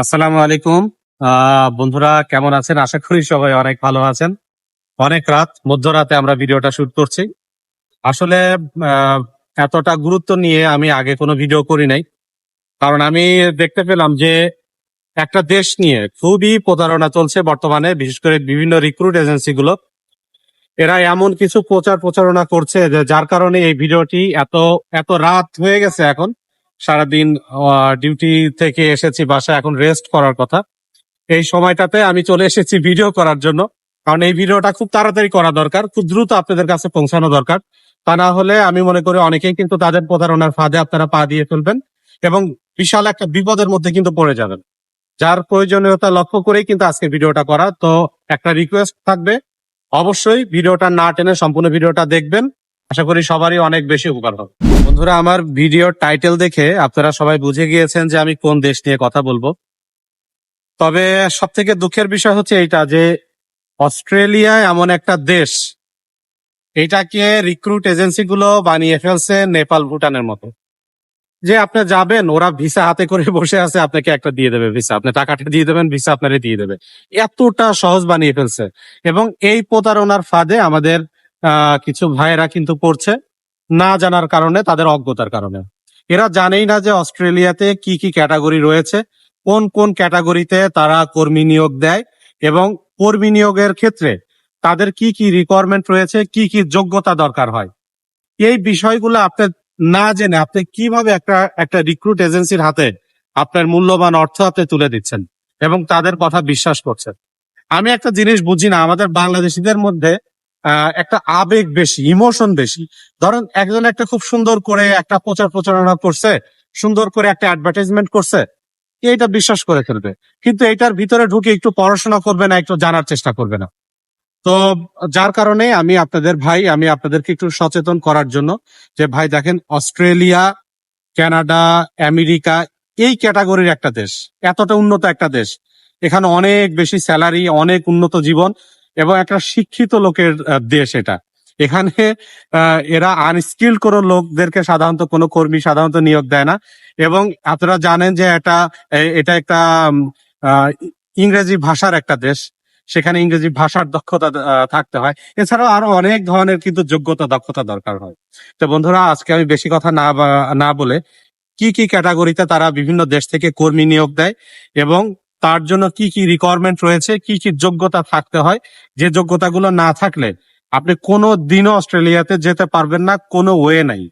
আসসালামু আলাইকুম। বন্ধুরা কেমন আছেন? আশা করি সবাই অনেক ভালো আছেন। অনেক রাত, মধ্যরাতে আমরা ভিডিওটা শুট করছি। আসলে এতটা গুরুত্ব নিয়ে আমি আগে কোনো ভিডিও করি নাই। কারণ আমি দেখতে পেলাম যে, একটা দেশ নিয়ে খুবই প্রতারণা চলছে বর্তমানে, বিশেষ করে বিভিন্ন রিক্রুট এজেন্সি গুলো এরা এমন কিছু প্রচার প্রচারণা করছে যে, যার কারণে এই ভিডিওটি এত এত রাত হয়ে গেছে এখন। সারাদিন ডিউটি থেকে এসেছি বাসায় এখন রেস্ট করার কথা। এই সময়টাতে আমি চলে এসেছি ভিডিও করার জন্য। কারণ এই ভিডিওটা খুব তাড়াতাড়ি করা দরকার, খুব দ্রুত আপনাদের কাছে পৌঁছানো দরকার। তা না হলে আমি মনে করি অনেকেই কিন্তু তাদের প্রতারণার ফাঁদে আপনারা পা দিয়ে ফেলবেন এবং বিশাল একটা বিপদের মধ্যে কিন্তু পড়ে যাবেন। যার প্রয়োজনীয়তা লক্ষ্য করেই কিন্তু আজকে ভিডিওটা করা। তো একটা রিকোয়েস্ট থাকবে, অবশ্যই ভিডিওটা না টেনে সম্পূর্ণ ভিডিওটা দেখবেন। আশা করি সবারই অনেক বেশি উপকার হবে। বন্ধুরা, আমার ভিডিওর টাইটেল দেখে আপনারা সবাই বুঝে গিয়েছেন যে আমি কোন দেশ নিয়ে কথা বলব। তবে সব থেকে দুঃখের বিষয় হচ্ছে এইটা যে অস্ট্রেলিয়া এমন একটা দেশ, এটাকে রিক্রুট এজেন্সিগুলো বানিয়ে ফেলছে নেপাল, ভুটানের মতো। যে আপনি যাবেন, ওরা ভিসা হাতে করে বসে আছে, আপনাকে একটা দিয়ে দেবে ভিসা আপনি টাকাটা দিয়ে দেবেন ভিসা আপনারে দিয়ে দেবে। এতটা সহজ বানিয়ে ফেলছে। এবং এই প্রতারণার ফাঁদে আমাদের কিছু ভাইয়েরা কিন্তু পড়ছে। না জানার কারণে, তাদের অজ্ঞতার কারণে। এরা জানেই না যে অস্ট্রেলিয়াতে কি কি ক্যাটাগরি রয়েছে, কোন কোন ক্যাটাগরিতে তারা কর্মী নিয়োগ দেয় এবং কর্মী নিয়োগের ক্ষেত্রে তাদের কি কি রিকোয়ারমেন্ট রয়েছে, কি কি যোগ্যতা দরকার হয়। এই বিষয়গুলো আপনি না জেনে আপনি কীভাবে একটা একটা রিক্রুট এজেন্সির হাতে আপনার মূল্যবান অর্থ আপনি তুলে দিচ্ছেন এবং তাদের কথা বিশ্বাস করছেন। আমি একটা জিনিস বুঝি না, আমাদের বাংলাদেশিদের মধ্যে একটা আবেগ বেশি ইমোশন বেশি। ধরেন, একজন একটা খুব সুন্দর করে একটা প্রচার প্রচারণা করছে, সুন্দর করে একটা অ্যাডভার্টাইজমেন্ট করছে, এইটা বিশ্বাস করে ফেলবে। কিন্তু এটার ভিতরে ঢুকে একটু পড়াশোনা করবে না, একটু জানার চেষ্টা করবে না। তো, যার কারণে আমি আপনাদের ভাই, আমি আপনাদেরকে একটু সচেতন করার জন্য যে, ভাই দেখেন, অস্ট্রেলিয়া, কানাডা, আমেরিকা, এই ক্যাটাগরির একটা দেশ, এতটা উন্নত একটা দেশ। এখানে অনেক বেশি স্যালারি, অনেক উন্নত জীবন। এবং একটা শিক্ষিত লোকের দেশ এটা। এখানে এরা আনস্কিল কোনো লোকদেরকে সাধারণত কোনো কর্মী সাধারণত নিয়োগ দেয় না। এবং আপনারা জানেন যে এটা এটা একটা ইংরেজি ভাষার একটা দেশ। সেখানে ইংরেজি ভাষার দক্ষতা থাকতে হয়। এছাড়াও আরও অনেক ধরনের কিন্তু যোগ্যতা, দক্ষতা দরকার হয়। তো বন্ধুরা, আজকে আমি বেশি কথা না না বলে কি কি ক্যাটাগরিতে তারা বিভিন্ন দেশ থেকে কর্মী নিয়োগ দেয় এবং তার জন্য কি কি রিকোয়ারমেন্ট রয়েছে, কি কি যোগ্যতা থাকতে হয়, যে যোগ্যতাগুলো না থাকলে আপনি কোনো দিনও অস্ট্রেলিয়াতে যেতে পারবেন না, কোনো ওয়ে নাই।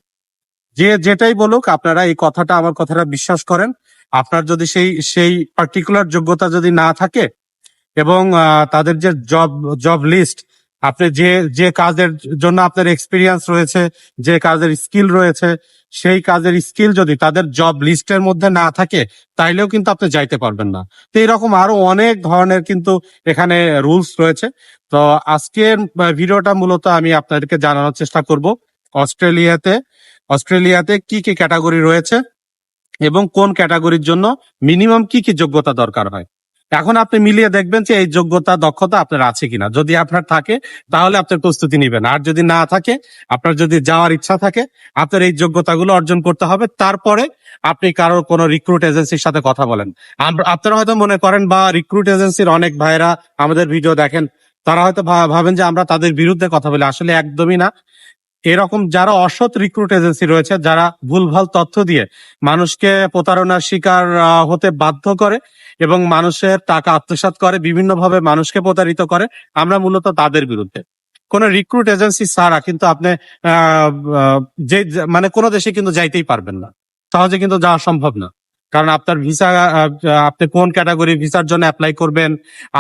যে যেটাই বলুক, আপনারা এই কথাটা, আমার কথাটা বিশ্বাস করেন। আপনার যদি সেই সেই পার্টিকুলার যোগ্যতা যদি না থাকে এবং তাদের যে জব জব লিস্ট আপনি যে যে কাজের জন্য আপনার এক্সপিরিয়েন্স রয়েছে, যে কাজের স্কিল রয়েছে, সেই কাজের স্কিল যদি তাদের জব লিস্টের মধ্যে না থাকে, তাইলেও কিন্তু আপনি যাইতে পারবেন না। তো এরকম আরও অনেক ধরনের কিন্তু এখানে রুলস রয়েছে। তো আজকের ভিডিওটা মূলত আমি আপনাদেরকে জানানোর চেষ্টা করব অস্ট্রেলিয়াতে। অস্ট্রেলিয়াতে কি কি ক্যাটাগরি রয়েছে এবং কোন ক্যাটাগরির জন্য মিনিমাম কি কি যোগ্যতা দরকার হয়? এখন আপনি মিলিয়ে দেখবেন যে এই যোগ্যতা, দক্ষতা আপনার আছে কিনা। যদি আপনার থাকে, তাহলে আপনার প্রস্তুতি নেবেন। আর যদি না থাকে, আপনার যদি যাওয়ার ইচ্ছা থাকে, আপনার এই যোগ্যতাগুলো অর্জন করতে হবে। তারপরে আপনি কারোর কোনো রিক্রুট এজেন্সির সাথে কথা বলেন। আপনারা হয়তো মনে করেন, বা রিক্রুট এজেন্সির অনেক ভাইরা আমাদের ভিডিও দেখেন। তারা হয়তো ভাবেন যে আমরা তাদের বিরুদ্ধে কথা বলি। আসলে একদমই না। এরকম যারা অসৎ রিক্রুট এজেন্সি রয়েছে, যারা ভুলভাল তথ্য দিয়ে মানুষকে প্রতারণার শিকার হতে বাধ্য করে এবং মানুষের টাকা আত্মসাৎ করে বিভিন্ন ভাবে মানুষকে প্রতারিত করে, আমরা মূলত তাদের বিরুদ্ধে। কোন রিক্রুট এজেন্সি ছাড়া কিন্তু আপনি যে মানে কোনো দেশে কিন্তু যাইতেই পারবেন না। সহজে কিন্তু যাওয়া সম্ভব না। কারণ আপনার ভিসা আপনি কোন ক্যাটাগরি ভিসার জন্য অ্যাপ্লাই করবেন,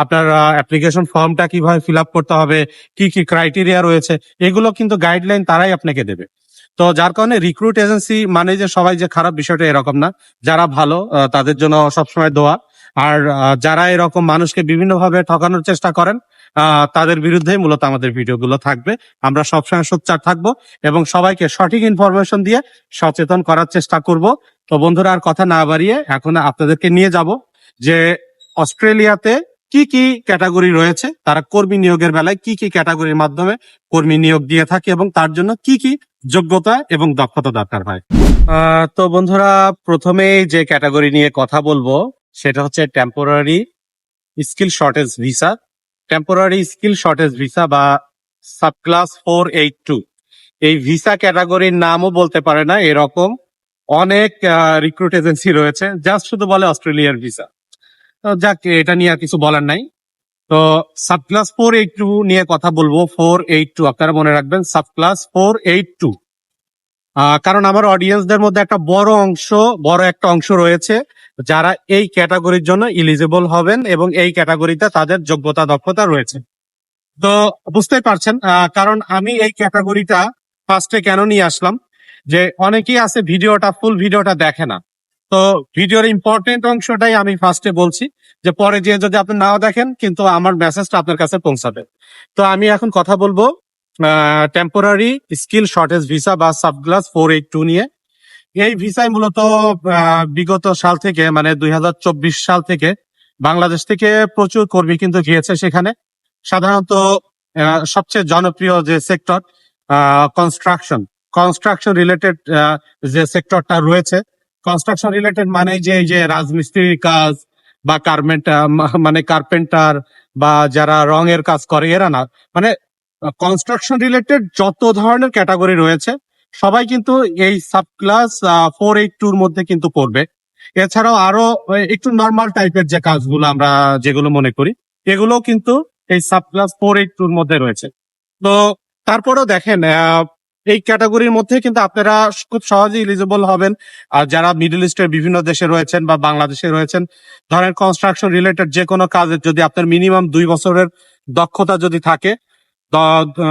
আপনার অ্যাপ্লিকেশন ফর্মটা কীভাবে ফিল আপ করতে হবে, কি কি ক্রাইটেরিয়া রয়েছে, এগুলো কিন্তু গাইডলাইন তারাই আপনাকে দেবে। তো যার কারণে রিক্রুট এজেন্সি মানে যে সবাই যে খারাপ বিষয়টা এরকম না। যারা ভালো তাদের জন্য সবসময় দোয়া। আর যারা এরকম মানুষকে বিভিন্নভাবে ঠকানোর চেষ্টা করেন তাদের বিরুদ্ধে মূলত আমাদের ভিডিওগুলো থাকবে। আমরা সবসময় সোচ্চার থাকব এবং সবাইকে সঠিক ইনফরমেশন দিয়ে সচেতন করার চেষ্টা করব। তো বন্ধুরা, আর কথা না বাড়িয়ে এখন আপনাদেরকে নিয়ে যাব যে অস্ট্রেলিয়াতে কি কি ক্যাটাগরি রয়েছে, তারা কর্মী নিয়োগের বেলায় কি কি ক্যাটাগরির মাধ্যমে কর্মী নিয়োগ দিয়ে থাকে এবং তার জন্য কি কি যোগ্যতা এবং দক্ষতা দরকার হয়। তো বন্ধুরা, প্রথমেই যে ক্যাটাগরি নিয়ে কথা বলব সেটা হচ্ছে temporary skill shortage visa temporary skill shortage visa বা সাবক্লাস ফোর এইট টু এই ভিসা ক্যাটাগরির নামও বলতে পারে না, এরকম অনেক রিক্রুট এজেন্সি রয়েছে জাস্ট শুধু বলে অস্ট্রেলিয়ার ভিসা তো যাক, এটা নিয়ে আর কিছু বলার নাই। তো সাবক্লাস ফোর এইট টু নিয়ে কথা বলব ফোর এইট টু আপনারা মনে রাখবেন সাবক্লাস ফোর এইট টু কারণ আমার অডিয়েন্সদের মধ্যে একটা বড় অংশ, বড় একটা অংশ রয়েছে। যারা এই ক্যাটাগরির জন্য ইলিজিবল হবেন এবং এই ক্যাটাগরিতে তাদের যোগ্যতা, দক্ষতা রয়েছে। তো বুঝতেই পারছেন কারণ আমি এই ক্যাটাগরিটা ফার্স্টে কেন নিয়ে আসলাম? যে অনেকেই আছে ভিডিওটা ফুল ভিডিওটা দেখে না। তো ভিডিওর ইম্পর্টেন্ট অংশটাই আমি ফার্স্টে বলছি, যে পরে যে যদি আপনি নাও দেখেন, কিন্তু আমার মেসেজটা আপনার কাছে পৌঁছাবে। তো আমি এখন কথা বলব টেম্পোরারি স্কিল শর্টেজ ভিসা বা সাবগ্লাস ফোর এইট টু নিয়ে। এই ভিসায় মূলত বিগত সাল থেকে মানে দুই হাজার চব্বিশ সাল থেকে বাংলাদেশ থেকে প্রচুর কর্মী কিন্তু গিয়েছে সেখানে। সাধারণত সবচেয়ে জনপ্রিয় যে সেক্টর কনস্ট্রাকশন কনস্ট্রাকশন রিলেটেড যে সেক্টরটা রয়েছে। কনস্ট্রাকশন রিলেটেড মানে যে যে রাজমিস্ত্রির কাজ বা কার্পেন্ট মানে কার্পেন্টার বা যারা রঙের কাজ করে, এরা না। মানে কনস্ট্রাকশন রিলেটেড যত ধরনের ক্যাটাগরি রয়েছে সবাই কিন্তু এই সাব ক্লাস ফোর এইট টুর মধ্যে কিন্তু পড়বে। এছাড়াও আরও একটু নর্মাল টাইপের যে কাজগুলো আমরা যেগুলো মনে করি এগুলো কিন্তু এই সাব ক্লাস ফোর এইট টুর মধ্যে রয়েছে। তো তারপরেও দেখেন এই ক্যাটাগরির মধ্যে কিন্তু আপনারা খুব সহজেই এলিজিবল হবেন। আর যারা মিডল ইস্টের বিভিন্ন দেশে রয়েছেন বা বাংলাদেশে রয়েছেন, ধরেন কনস্ট্রাকশন রিলেটেড যে কোনো কাজের যদি আপনার মিনিমাম দুই বছরের দক্ষতা যদি থাকে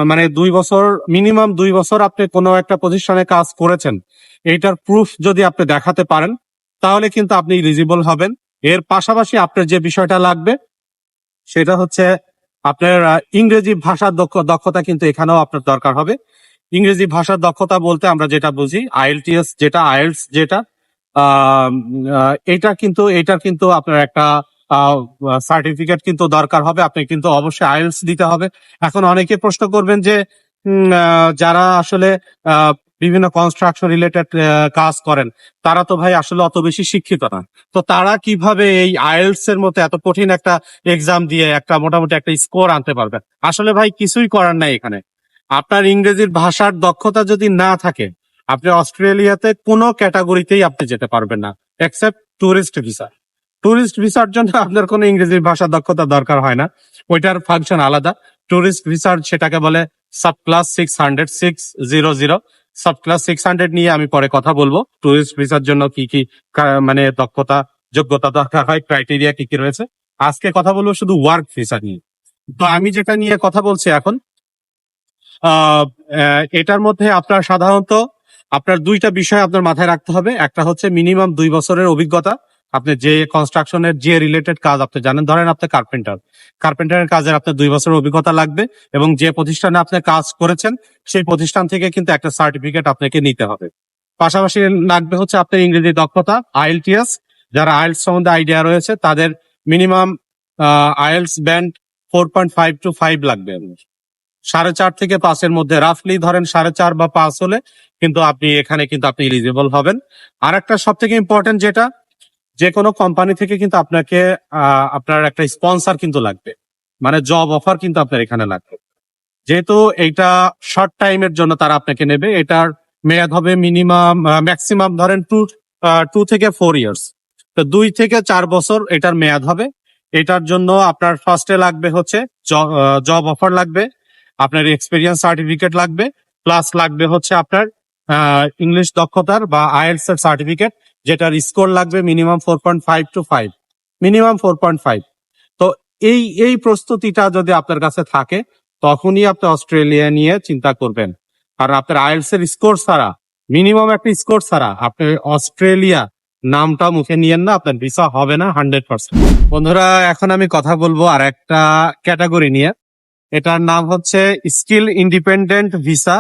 মানে দুই বছর মিনিমাম দুই বছর আপনি কোনো একটা প্রতিষ্ঠানে কাজ করেছেন, এইটার প্রুফ যদি আপনি দেখাতে পারেন, তাহলে কিন্তু আপনি ইলিজিবল হবেন। এর পাশাপাশি আপনার যে বিষয়টা লাগবে, সেটা হচ্ছে আপনার ইংরেজি ভাষার দক্ষ- দক্ষতা কিন্তু এখানেও আপনার দরকার হবে। ইংরেজি ভাষার দক্ষতা বলতে আমরা যেটা বুঝি আইএলটিএস যেটা আইএলস যেটা এটা কিন্তু এটার কিন্তু আপনার একটা সার্টিফিকেট কিন্তু দরকার হবে, আপনি কিন্তু অবশ্যই আইএলস দিতে হবে। এখন অনেকে প্রশ্ন করবেন যে যারা আসলে বিভিন্ন কনস্ট্রাকশন রিলেটেড কাজ করেন, তারা তো ভাই আসলে অত বেশি শিক্ষিত না। তো তারা কীভাবে এই আইএলস এর মতো এত কঠিন একটা এক্সাম দিয়ে একটা মোটামুটি একটা স্কোর আনতে পারবেন? আসলে ভাই কিছুই করার নাই এখানে। আপনার ইংরেজির ভাষার দক্ষতা যদি না থাকে, আপনি অস্ট্রেলিয়াতে কোনো ক্যাটাগরিতেই আপনি যেতে পারবেন না এক্সেপ্ট টুরিস্ট ভিসা টুরিস্ট ভিসার জন্য আপনার কোনো ইংরেজি ভাষার দক্ষতা দরকার হয় না। ওইটার ফাংশন আলাদা। টুরিস্ট ভিসার সেটাকে বলে subclass six hundred six zero zero subclass six hundred নিয়ে আমি পরে কথা বলব। টুরিস্ট ভিসার জন্য কি কি মানে দক্ষতা, যোগ্যতা দরকার হয় ক্রাইটেরিয়া কি কি রয়েছে। আজকে কথা বলব শুধু ওয়ার্ক ভিসা নিয়ে। তো আমি যেটা নিয়ে কথা বলছি এখন এটার মধ্যে আপনার সাধারণত আপনার দুইটা বিষয় আপনার মাথায় রাখতে হবে। একটা হচ্ছে মিনিমাম দুই বছরের অভিজ্ঞতা আপনি যে কনস্ট্রাকশনের যে রিলেটেড কাজ, আপনি জানেন, ধরেন আপনি কার্পেন্টার কার্পেন্টারের কাজের আপনার দুই বছরের অভিজ্ঞতা লাগবে এবং যে প্রতিষ্ঠানে আপনি কাজ করেছেন, সেই প্রতিষ্ঠান থেকে কিন্তু একটা সার্টিফিকেট আপনাকে নিতে হবে। পাশাপাশি লাগবে হচ্ছে আপনার ইংরেজি দক্ষতা আইএলটিএস যারা আইএলস সম্বন্ধে আইডিয়া রয়েছে, তাদের minimum IELTS band four point five to five লাগবে। সাড়ে চার থেকে পাঁচের মধ্যে রাফলি ধরেন সাড়ে চার বা পাঁচ হলে কিন্তু আপনি এখানে কিন্তু আপনি এলিজিবল হবেন। আর একটা সব থেকে ইম্পর্টেন্ট যেটা যে কোনো কোম্পানি থেকে কিন্তু আপনাকে আপনার একটা স্পন্সর কিন্তু লাগবে। মানে জব অফার কিন্তু আপনার এখানে লাগবে। যেহেতু এইটা শর্ট টাইমের জন্য তারা আপনাকে নেবে, এটার মেয়াদ হবে মিনিমাম ম্যাক্সিমাম ধরেন টু টু থেকে ফোর ইয়ার্স তো দুই থেকে চার বছর এটার মেয়াদ হবে। এটার জন্য আপনার ফার্স্টে লাগবে হচ্ছে জব অফার লাগবে, আপনার এক্সপিরিয়েন্স সার্টিফিকেট লাগবে প্লাস লাগবে হচ্ছে আপনার ইংলিশ দক্ষতার বা আইএলস এর সার্টিফিকেট যেটার স্কোর লাগবে minimum four point five to five minimum four point five তো এই এই প্রস্তুতিটা যদি আপনার কাছে থাকে, তখনই আপনি অস্ট্রেলিয়া নিয়ে চিন্তা করবেন। আর আপনার আইএলস এর স্কোর ছাড়া মিনিমাম একটা স্কোর ছাড়া, আপনি অস্ট্রেলিয়া নামটা মুখে নিয়েন না, আপনার ভিসা হবে না হান্ড্রেড পার্সেন্ট বন্ধুরা, এখন আমি কথা বলব আর একটা ক্যাটাগরি নিয়ে। এটার নাম হচ্ছে স্কিল ইন্ডিপেন্ডেন্ট ভিসা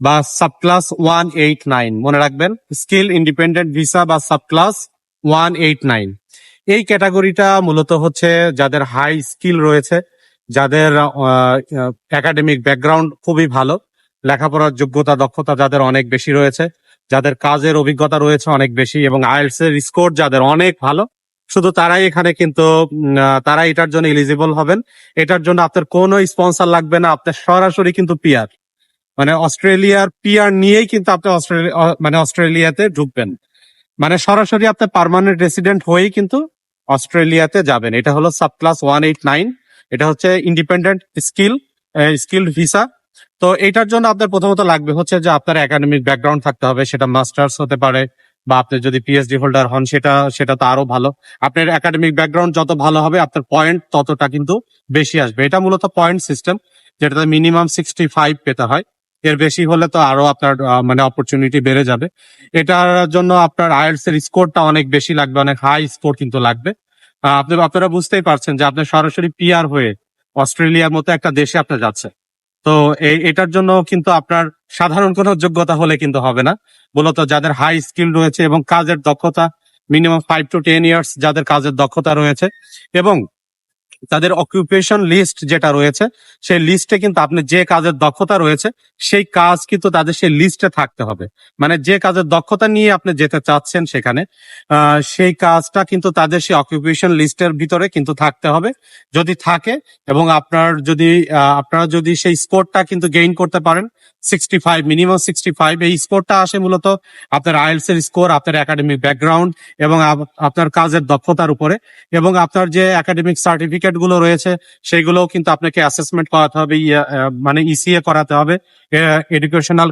বা সাবক্লাস ওয়ান এইট নাইন মনে রাখবেন? স্কিল ইন্ডিপেন্ডেন্ট ভিসা বা সাবক্লাস ওয়ান এইট নাইন এই ক্যাটাগরিটা মূলত হচ্ছে যাদের হাই স্কিল রয়েছে, যাদের একাডেমিক ব্যাকগ্রাউন্ড খুবই ভালো, লেখাপড়ার যোগ্যতা, দক্ষতা যাদের অনেক বেশি রয়েছে, যাদের কাজের অভিজ্ঞতা রয়েছে অনেক বেশি এবং আইএলস এর স্কোর যাদের অনেক ভালো, শুধু তারাই এখানে কিন্তু তারা এটার জন্য এলিজিবল হবেন। এটার জন্য আপনার কোনো স্পন্সর লাগবে না, আপনার সরাসরি কিন্তু পিয়ার মানে অস্ট্রেলিয়ার পিয়ার নিয়েই কিন্তু আপনি অস্ট্রেলিয়া মানে অস্ট্রেলিয়াতে ঢুকবেন। মানে সরাসরি আপনি পার্মানেন্ট রেসিডেন্ট হয়েই কিন্তু অস্ট্রেলিয়াতে যাবেন। এটা হলো sub class one eight nine এটা হচ্ছে ইন্ডিপেন্ডেন্ট স্কিল স্কিল ভিসা তো এটার জন্য আপনার প্রথমত লাগবে হচ্ছে যে আপনার একাডেমিক ব্যাকগ্রাউন্ড থাকতে হবে, সেটা মাস্টার্স হতে পারে, বা আপনি যদি পিএইচডি হোল্ডার হন, সেটা সেটা তো আরও ভালো। আপনার একাডেমিক ব্যাকগ্রাউন্ড যত ভালো হবে, আপনার পয়েন্ট ততটা কিন্তু বেশি আসবে। এটা মূলত পয়েন্ট সিস্টেম যেটাতে মিনিমাম সিক্সটি ফাইভ পেতে হয়। এর বেশি হলে তো আরও আপনার মানে অপরচুনিটি বেড়ে যাবে। এটার জন্য আপনার আইএলস এর স্কোরটা অনেক বেশি লাগবে, অনেক হাই স্কোর কিন্তু লাগবে। আপনি, আপনারা বুঝতেই পারছেন যে আপনি সরাসরি পিআর হয়ে অস্ট্রেলিয়ার মতো একটা দেশে আপনি যাচ্ছে তো এটার জন্য কিন্তু আপনার সাধারণ কোনো যোগ্যতা হলে কিন্তু হবে না। মূলত যাদের হাই স্কিল রয়েছে এবং কাজের দক্ষতা minimum five to ten years যাদের কাজের দক্ষতা রয়েছে। এবং তাদের অকুপেশন লিস্ট যেটা রয়েছে, সেই লিস্টে কিন্তু আপনি যে কাজের দক্ষতা রয়েছে, সেই কাজ কিন্তু তাদের সেই লিস্টে থাকতে হবে। মানে যে কাজের দক্ষতা নিয়ে আপনি যেতে চাচ্ছেন সেখানে সেই কাজটা কিন্তু তাদের সেই অকুপেশন লিস্টের ভিতরে কিন্তু থাকতে হবে। যদি থাকে এবং আপনার যদি আপনারা যদি সেই স্কোরটা কিন্তু গেইন করতে পারেন sixty five minimum sixty five এই স্কোরটা আসে মূলত আপনার আইএলস এর স্কোর আপনার একাডেমিক ব্যাকগ্রাউন্ড এবং আপনার কাজের দক্ষতার উপরে এবং আপনার যে একাডেমিক সার্টিফিকেট গুলো রয়েছে সেগুলোও কিন্তু আপনাকে অ্যাসেসমেন্ট করাতে হবে ইয়ে, মানে ইসিএ করাতে হবে। এডুকেশনাল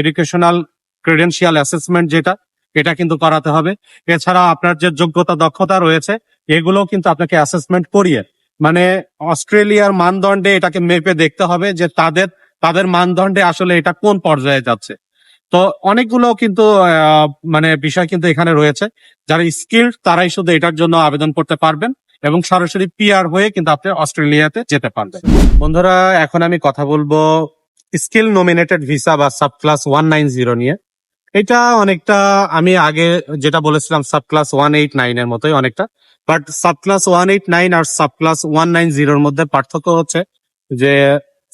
এডুকেশনাল ক্রেডেন্সিয়াল অ্যাসেসমেন্ট যেটা এটা কিন্তু করাতে হবে। এছাড়া আপনার যে যোগ্যতা দক্ষতা রয়েছে এগুলো কিন্তু আপনাকে অ্যাসেসমেন্ট করিয়ে মানে অস্ট্রেলিয়ার মানদণ্ডে এটাকে মেপে দেখতে হবে যে তাদের তাদের মানদণ্ডে আসলে এটা কোন পর্যায়ে যাচ্ছে। তো অনেকগুলো কিন্তু মানে বিষয় কিন্তু এখানে রয়েছে। যারা স্কিল তারাই শুধু এটার জন্য আবেদন করতে পারবেন। এবং সরাসরি পিআর হয়ে কিন্তু আপনি অস্ট্রেলিয়াতে যেতে পারবেন। বন্ধুরা, এখন আমি কথা বলব স্কিল নমিনেটেড ভিসা বা sub class one nine zero নিয়ে। এটা অনেকটা, আমি আগে যেটা বলেছিলাম sub class one eight nine এর মতোই অনেকটা, but subclass one eight nine R sub class one nine জিরোর মধ্যে পার্থক্য হচ্ছে যে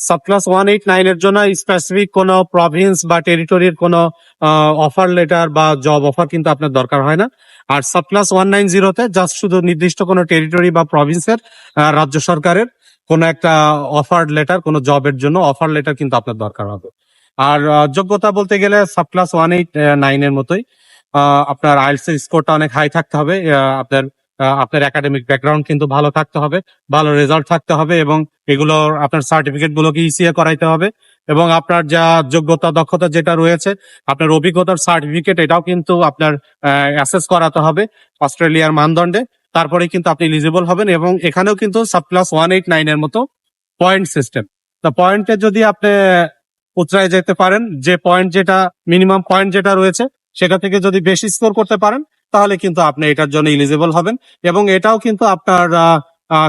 sub class one eight nine এর জন্য স্পেসিফিক কোনো প্রভিন্স বা টেরিটরির কোনো অফার লেটার বা জব অফার কিন্তু আপনার দরকার হয় না। আর সাব ক্লাস ওয়ান নাইন জিরোতে জাস্ট শুধু নির্দিষ্ট কোনো টেরিটরি বা প্রভিন্সের রাজ্য সরকারের কোনো একটা অফার লেটার কোনো জবের জন্য অফার লেটার কিন্তু আপনার দরকার হবে। আর যোগ্যতা বলতে গেলে sub class one eight nine এর মতোই আপনার আইএলস স্কোরটা অনেক হাই থাকতে হবে আপনার আপনার একাডেমিক ব্যাকগ্রাউন্ড কিন্তু ভালো থাকতে হবে, ভালো রেজাল্ট থাকতে হবে এবং এগুলো আপনার সার্টিফিকেট গুলোকে ইসিএ করাইতে হবে এবং আপনার যা যোগ্যতা, দক্ষতা যেটা রয়েছে, আপনার অভিজ্ঞতার সার্টিফিকেট এটাও কিন্তু আপনার অ্যাসেস করাতে হবে অস্ট্রেলিয়ার মানদণ্ডে। তারপরে কিন্তু আপনি এলিজিবল হবেন এবং এখানেও কিন্তু sub class one eight nine এর মতো পয়েন্ট সিস্টেম তা পয়েন্টে যদি আপনি উতরায় যেতে পারেন, যে পয়েন্ট যেটা মিনিমাম পয়েন্ট যেটা রয়েছে, সেটা থেকে যদি বেশি স্কোর করতে পারেন তাহলে কিন্তু আপনি এটার জন্য এলিজিবল হবেন এবং এটাও কিন্তু আপনার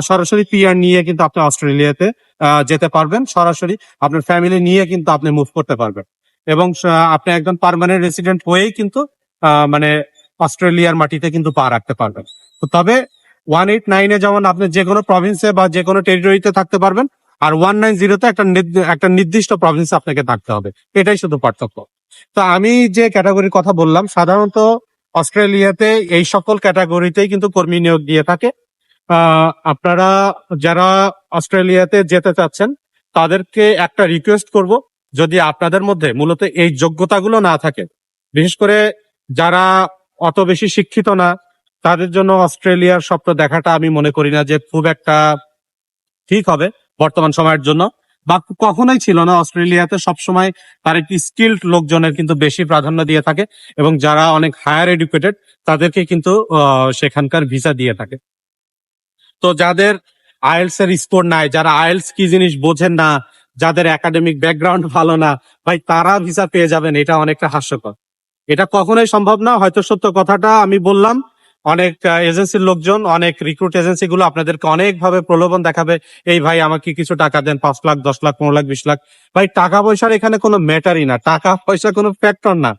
সরাসরি পিআর নিয়ে কিন্তু আপনি অস্ট্রেলিয়াতে যেতে পারবেন। সরাসরি আপনার ফ্যামিলি নিয়ে কিন্তু আপনি মুভ করতে পারবেন। এবং আপনি একজন পার্মানেন্ট রেসিডেন্ট হয়েই কিন্তু মানে অস্ট্রেলিয়ার মাটিতে কিন্তু পা রাখতে পারবেন। তো তবে ওয়ান এইট নাইনে যেমন আপনি যে কোনো প্রভিন্সে বা যে কোনো টেরিটরিতে থাকতে পারবেন আর ওয়ান নাইন জিরোতে একটা একটা নির্দিষ্ট প্রভিন্সে আপনাকে থাকতে হবে। এটাই শুধু পার্থক্য। তো আমি যে ক্যাটাগরির কথা বললাম, সাধারণত অস্ট্রেলিয়াতে এই সকল ক্যাটাগরিতেই কিন্তু কর্মী নিয়োগ দিয়ে থাকে। আপনারা যারা অস্ট্রেলিয়াতে যেতে চাচ্ছেন, তাদেরকে একটা রিকোয়েস্ট করব, যদি আপনাদের মধ্যে মূলত এই যোগ্যতাগুলো না থাকে, বিশেষ করে যারা অত বেশি শিক্ষিত না, তাদের জন্য অস্ট্রেলিয়ার স্বপ্ন দেখাটা আমি মনে করি না যে খুব একটা ঠিক হবে বর্তমান সময়ের জন্য। বা কখনোই ছিল না। অস্ট্রেলিয়াতে সবসময় তার একটি স্কিল্ড লোকজনের কিন্তু বেশি প্রাধান্য দিয়ে থাকে এবং যারা অনেক হায়ার এডুকেটেড তাদেরকে কিন্তু সেখানকার ভিসা দিয়ে থাকে। তো যাদের আইএলস এর স্কোর নাই, যারা আইএলস কি জিনিস বোঝেন না, যাদের একাডেমিক ব্যাকগ্রাউন্ড ভালো না, ভাই তারা ভিসা পেয়ে যাবেন, এটা অনেকটা হাস্যকর। এটা কখনোই সম্ভব না, হয়তো সত্য কথাটা আমি বললাম অনেক এজেন্সির লোকজন, অনেক রিক্রুট এজেন্সি গুলো আপনাদেরকে অনেক ভাবে প্রলোভন দেখাবে। এই ভাই আমাকে কিছু টাকা দেন, পাঁচ লাখ, দশ লাখ, পনেরো লাখ, বিশ লাখ। ভাই, টাকা পয়সার এখানে কোনো ম্যাটারই না। টাকা পয়সা কোনো ফ্যাক্টর না।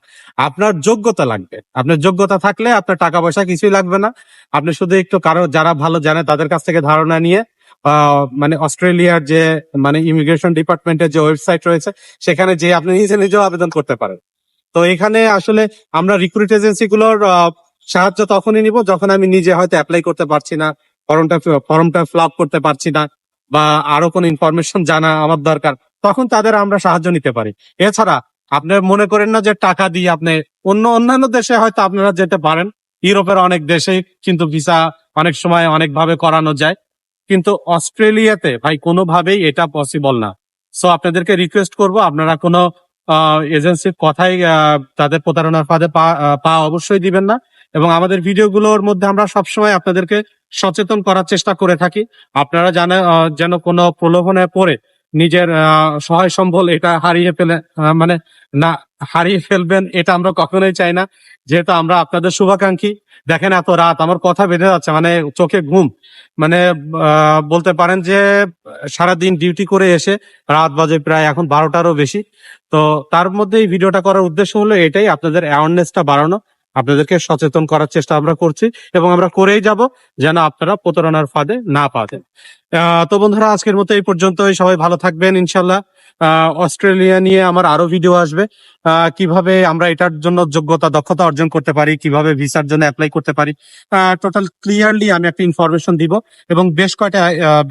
আপনার যোগ্যতা লাগবে। আপনার যোগ্যতা থাকলে আপনার টাকা পয়সা কিছুই লাগবে না। আপনি শুধু একটু কারও, যারা ভালো জানে তাদের কাছ থেকে ধারণা নিয়ে মানে অস্ট্রেলিয়ার যে মানে ইমিগ্রেশন ডিপার্টমেন্টের যে ওয়েবসাইট রয়েছে, সেখানে যে আপনি নিজে নিজেও আবেদন করতে পারেন। তো এখানে আসলে আমরা রিক্রুট এজেন্সি গুলোর সাহায্য তখনই নিব যখন আমি নিজে হয়তো অ্যাপ্লাই করতে পারছি না, ফর্মটা ফর্মটা ফিল করতে পারছি না বা আরও কোনো ইনফরমেশন জানা আমার দরকার, তখন তাদের আমরা সাহায্য নিতে পারি। এছাড়া আপনি মনে করেন না যে টাকা দিয়ে আপনি অন্য, অন্যান্য দেশে হয়তো আপনারা যেতে পারেন, ইউরোপের অনেক দেশে কিন্তু ভিসা অনেক সময় অনেকভাবে করানো যায়, কিন্তু অস্ট্রেলিয়াতে ভাই কোনোভাবেই এটা পসিবল না। সো আপনাদেরকে রিকোয়েস্ট করব, আপনারা কোনো এজেন্সির কথাই তাদের প্রতারণার ফাঁদে পা অবশ্যই দিবেন না। এবং আমাদের ভিডিওগুলোর মধ্যে আমরা সবসময় আপনাদেরকে সচেতন করার চেষ্টা করে থাকি। আপনারা জানে যেন কোনো প্রলোভনে পড়ে নিজের সহায় সম্বল এটা হারিয়ে ফেলে মানে না, হারিয়ে ফেলবেন এটা আমরা কখনোই চাই না। যেহেতু আমরা আপনাদের শুভাকাঙ্ক্ষী, দেখেন এত রাত, আমার কথা বেঁধে যাচ্ছে মানে চোখে ঘুম। মানে বলতে পারেন যে, সারাদিন ডিউটি করে এসে রাত বাজে প্রায় এখন বারোটারও বেশি। তো তার মধ্যে এই ভিডিওটা করার উদ্দেশ্য হলো এটাই, আপনাদের অ্যাওয়ারনেসটা বাড়ানো। আপনাদেরকে সচেতন করার চেষ্টা আমরা করছি এবং আমরা করেই যাব যেন আপনারা প্রতারণার ফাঁদে না পাতেন তো বন্ধুরা, আজকের মতো এই পর্যন্তই। সবাই ভালো থাকবেন ইনশাল্লাহ অস্ট্রেলিয়া নিয়ে আমার আরও ভিডিও আসবে। কীভাবে আমরা এটার জন্য যোগ্যতা, দক্ষতা অর্জন করতে পারি, কীভাবে ভিসার জন্য অ্যাপ্লাই করতে পারি। টোটাল ক্লিয়ারলি আমি একটা ইনফরমেশন দিব এবং বেশ কয়টা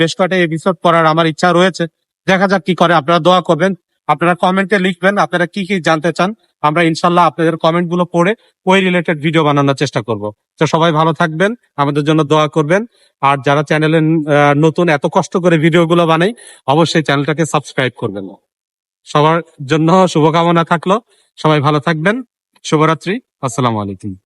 বেশ কয়টা এপিসোড করার আমার ইচ্ছা রয়েছে। দেখা যাক কি করে। আপনারা দোয়া করবেন। আপনারা কমেন্টে লিখবেন, আপনারা কি কি জানতে চান, আমরা ইনশাল্লাহ আপনাদের কমেন্টগুলো পড়ে ওই রিলেটেড ভিডিও বানানোর চেষ্টা করব। তো সবাই ভালো থাকবেন, আমাদের জন্য দোয়া করবেন। আর যারা চ্যানেলে নতুন, এত কষ্ট করে ভিডিও গুলো বানাই, অবশ্যই চ্যানেলটাকে সাবস্ক্রাইব করবেন। সবার জন্য শুভকামনা থাকল। সবাই ভালো থাকবেন। শুভরাত্রি। আসসালামু আলাইকুম।